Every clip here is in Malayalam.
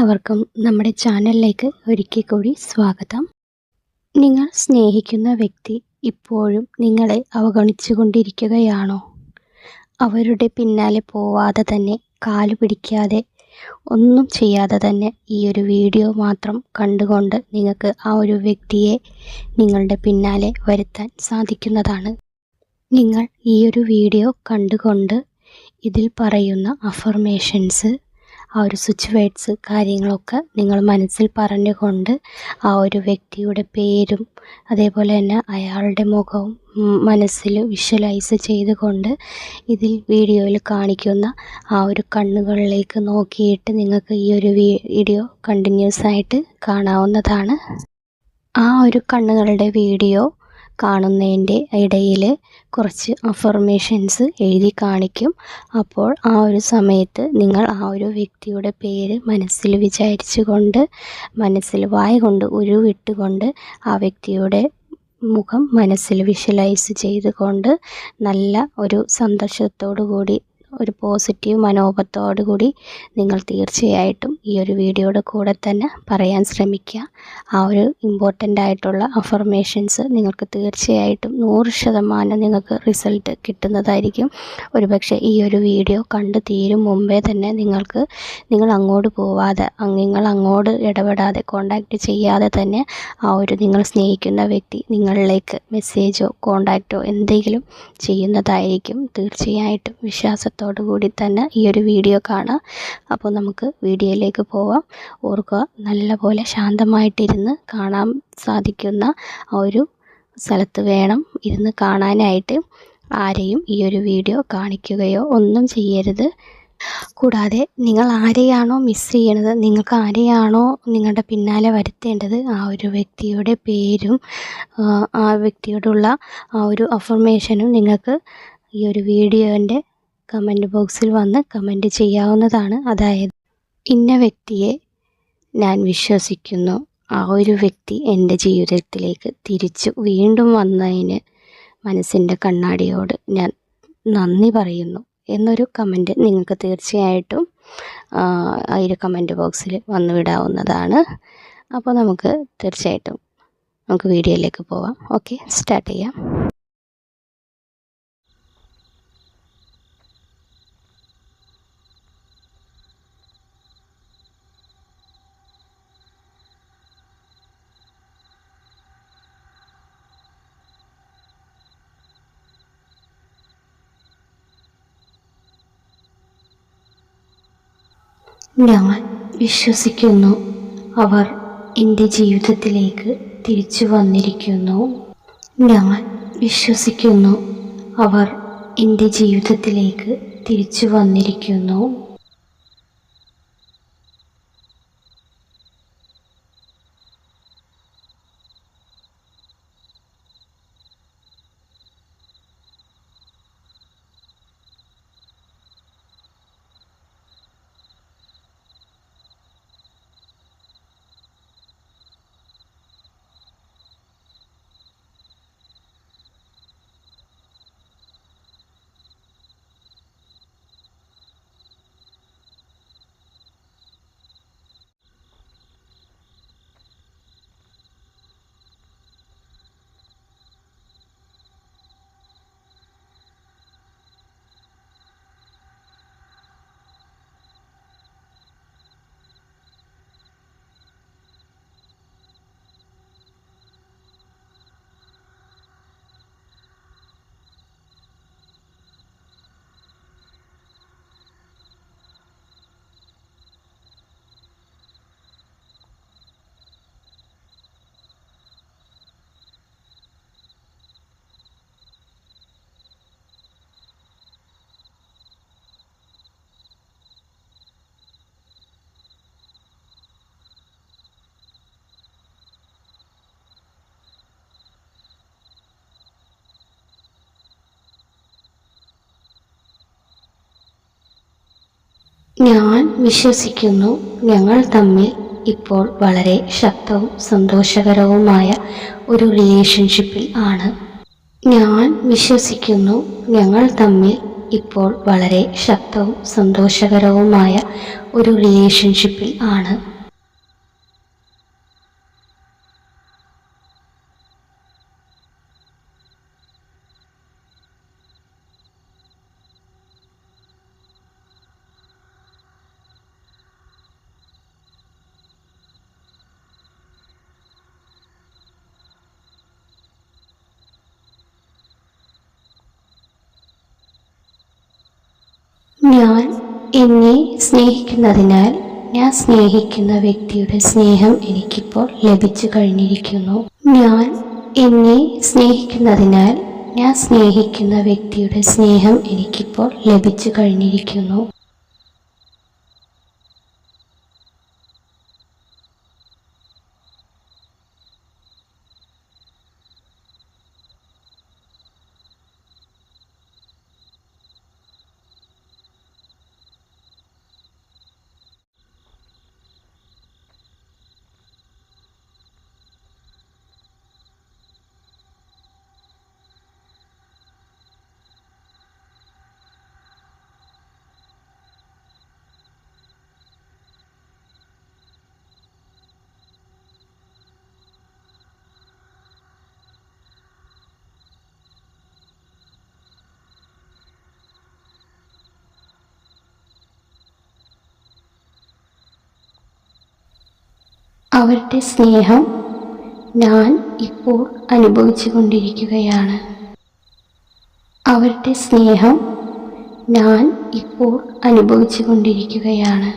എല്ലാവർക്കും നമ്മുടെ ചാനലിലേക്ക് ഒരിക്കൽ കൂടി സ്വാഗതം നിങ്ങൾ സ്നേഹിക്കുന്ന വ്യക്തി ഇപ്പോഴും നിങ്ങളെ അവഗണിച്ചുകൊണ്ടിരിക്കുകയാണോ അവരുടെ പിന്നാലെ പോവാതെ തന്നെ കാല് പിടിക്കാതെ ഒന്നും ചെയ്യാതെ തന്നെ ഈ ഒരു വീഡിയോ മാത്രം കണ്ടുകൊണ്ട് നിങ്ങൾക്ക് ആ ഒരു വ്യക്തിയെ നിങ്ങളുടെ പിന്നാലെ വരുത്താൻ സാധിക്കുന്നതാണ് നിങ്ങൾ ഈ ഒരു വീഡിയോ കണ്ടുകൊണ്ട് ഇതിൽ പറയുന്ന അഫർമേഷൻസ് ആ ഒരു സ്വിച്ച് വേർഡ്സ് കാര്യങ്ങളൊക്കെ നിങ്ങൾ മനസ്സിൽ പറഞ്ഞുകൊണ്ട് ആ ഒരു വ്യക്തിയുടെ പേരും അതേപോലെ തന്നെ അയാളുടെ മുഖവും മനസ്സിൽ വിഷ്വലൈസ് ചെയ്തുകൊണ്ട് ഇതിൽ വീഡിയോയിൽ കാണിക്കുന്ന ആ ഒരു കണ്ണുകളിലേക്ക് നോക്കിയിട്ട് നിങ്ങൾക്ക് ഈ ഒരു വീഡിയോ കണ്ടിന്യൂസ് ആയിട്ട് കാണാവുന്നതാണ് ആ ഒരു കണ്ണുകളുടെ വീഡിയോ കാണുന്നതിൻ്റെ ഇടയിൽ കുറച്ച് അഫർമേഷൻസ് എഴുതി കാണിക്കും അപ്പോൾ ആ ഒരു സമയത്ത് നിങ്ങൾ ആ ഒരു വ്യക്തിയുടെ പേര് മനസ്സിൽ വിചാരിച്ചുകൊണ്ട് മനസ്സിൽ വായ കൊണ്ട് ഉരുവിട്ടുകൊണ്ട് ആ വ്യക്തിയുടെ മുഖം മനസ്സിൽ വിഷ്വലൈസ് ചെയ്തുകൊണ്ട് നല്ല ഒരു സന്തോഷത്തോടു കൂടി ഒരു പോസിറ്റീവ് മനോഭാവത്തോടു കൂടി നിങ്ങൾ തീർച്ചയായിട്ടും ഈ ഒരു വീഡിയോയുടെ കൂടെ തന്നെ പറയാൻ ശ്രമിക്കുക ആ ഒരു ഇമ്പോർട്ടൻ്റ് ആയിട്ടുള്ള അഫർമേഷൻസ് നിങ്ങൾക്ക് തീർച്ചയായിട്ടും നൂറ് ശതമാനം നിങ്ങൾക്ക് റിസൾട്ട് കിട്ടുന്നതായിരിക്കും ഒരുപക്ഷെ ഈ ഒരു വീഡിയോ കണ്ട് തീരും മുമ്പേ തന്നെ നിങ്ങൾക്ക് നിങ്ങൾ അങ്ങോട്ട് പോവാതെ നിങ്ങൾ അങ്ങോട്ട് ഇടപെടാതെ കോണ്ടാക്റ്റ് ചെയ്യാതെ തന്നെ ആ ഒരു നിങ്ങൾ സ്നേഹിക്കുന്ന വ്യക്തി നിങ്ങളിലേക്ക് മെസ്സേജോ കോണ്ടാക്റ്റോ എന്തെങ്കിലും ചെയ്യുന്നതായിരിക്കും തീർച്ചയായിട്ടും വിശ്വാസത്തോടെ സ്നേഹത്തോടു കൂടി തന്നെ ഈ ഒരു വീഡിയോ കാണാം അപ്പോൾ നമുക്ക് വീഡിയോയിലേക്ക് പോവാം ഓർക്കുക നല്ലപോലെ ശാന്തമായിട്ടിരുന്ന് കാണാൻ സാധിക്കുന്ന ഒരു സ്ഥലത്ത് വേണം ഇരുന്ന് കാണാനായിട്ട് ആരെയും ഈ ഒരു വീഡിയോ കാണിക്കുകയോ ഒന്നും ചെയ്യരുത് കൂടാതെ നിങ്ങൾ ആരെയാണോ മിസ് ചെയ്യണത് നിങ്ങൾക്ക് ആരെയാണോ നിങ്ങളുടെ പിന്നാലെ വരുത്തേണ്ടത് ആ ഒരു വ്യക്തിയുടെ പേരും ആ വ്യക്തിയോടുള്ള ആ ഒരു അഫർമേഷനും നിങ്ങൾക്ക് ഈ ഒരു വീഡിയോൻ്റെ കമൻറ്റ് ബോക്സിൽ വന്ന് കമൻറ്റ് ചെയ്യാവുന്നതാണ് അതായത് ഇന്ന വ്യക്തിയെ ഞാൻ വിശ്വസിക്കുന്നു ആ ഒരു വ്യക്തി എൻ്റെ ജീവിതത്തിലേക്ക് തിരിച്ചു വീണ്ടും വന്നതിന് മനസ്സിൻ്റെ കണ്ണാടിയോട് ഞാൻ നന്ദി പറയുന്നു എന്നൊരു കമൻറ്റ് നിങ്ങൾക്ക് തീർച്ചയായിട്ടും ആ ഒരു കമൻറ്റ് ബോക്സിൽ വന്നു വിടാവുന്നതാണ് അപ്പോൾ നമുക്ക് തീർച്ചയായിട്ടും നമുക്ക് വീഡിയോയിലേക്ക് പോവാം ഓക്കെ സ്റ്റാർട്ട് ചെയ്യാം ഞാൻ വിശ്വസിക്കുന്നു അവർ എൻ്റെ ജീവിതത്തിലേക്ക് തിരിച്ചു വന്നിരിക്കുന്നു ഞാൻ വിശ്വസിക്കുന്നു അവർ എൻ്റെ ജീവിതത്തിലേക്ക് തിരിച്ചു വന്നിരിക്കുന്നു ഞാൻ വിശ്വസിക്കുന്നു ഞങ്ങൾ തമ്മിൽ ഇപ്പോൾ വളരെ ശക്തവും സന്തോഷകരവുമായ ഒരു റിലേഷൻഷിപ്പിൽ ആണ് ഞാൻ വിശ്വസിക്കുന്നു ഞങ്ങൾ തമ്മിൽ ഇപ്പോൾ വളരെ ശക്തവും സന്തോഷകരവുമായ ഒരു റിലേഷൻഷിപ്പിൽ ആണ് എന്നെ സ്നേഹിക്കുന്നതിനാൽ ഞാൻ സ്നേഹിക്കുന്ന വ്യക്തിയുടെ സ്നേഹം എനിക്കിപ്പോൾ ലഭിച്ചു കഴിഞ്ഞിരിക്കുന്നു ഞാൻ എന്നെ സ്നേഹിക്കുന്നതിനാൽ ഞാൻ സ്നേഹിക്കുന്ന വ്യക്തിയുടെ സ്നേഹം എനിക്കിപ്പോൾ ലഭിച്ചു കഴിഞ്ഞിരിക്കുന്നു അവരുടെ സ്നേഹം ഞാൻ ഇപ്പോൾ അനുഭവിച്ചു കൊണ്ടിരിക്കുകയാണ് അവരുടെ സ്നേഹം ഞാൻ ഇപ്പോൾ അനുഭവിച്ചു കൊണ്ടിരിക്കുകയാണ്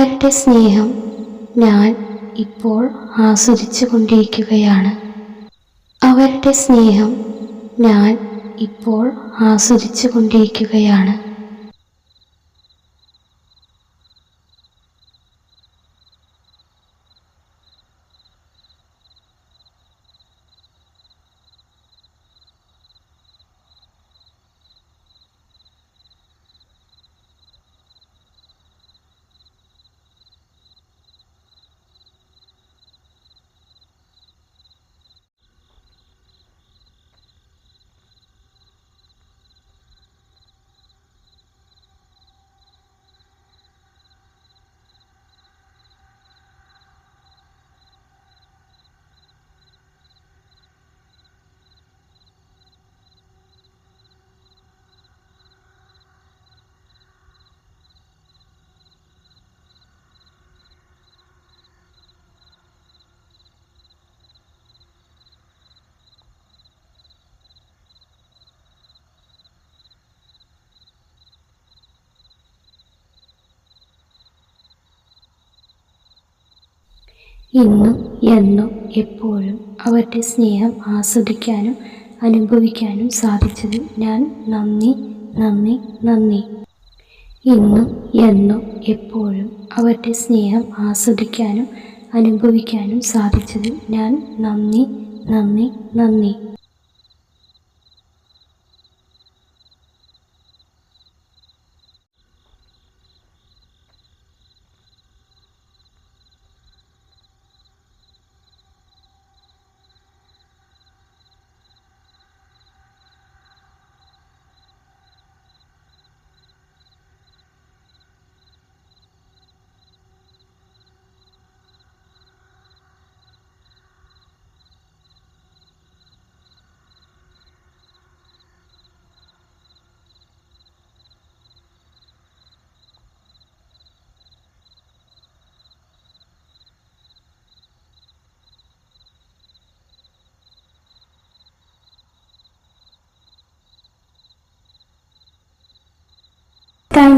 അവരുടെ സ്നേഹം ഞാൻ ഇപ്പോൾ ആസ്വദിച്ചു കൊണ്ടിരിക്കുകയാണ് അവരുടെ സ്നേഹം ഞാൻ ഇപ്പോൾ ആസ്വദിച്ചു കൊണ്ടിരിക്കുകയാണ് ഇന്നും എന്നും എപ്പോഴും അവരുടെ സ്നേഹം ആസ്വദിക്കാനും അനുഭവിക്കാനും സാധിച്ചത് ഞാൻ നന്ദി നന്ദി നന്ദി ഇന്നും എന്നും എപ്പോഴും അവരുടെ സ്നേഹം ആസ്വദിക്കാനും അനുഭവിക്കാനും സാധിച്ചത് ഞാൻ നന്ദി നന്ദി നന്ദി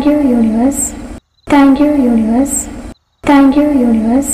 Thank you, universe. Thank you, universe. Thank you, universe.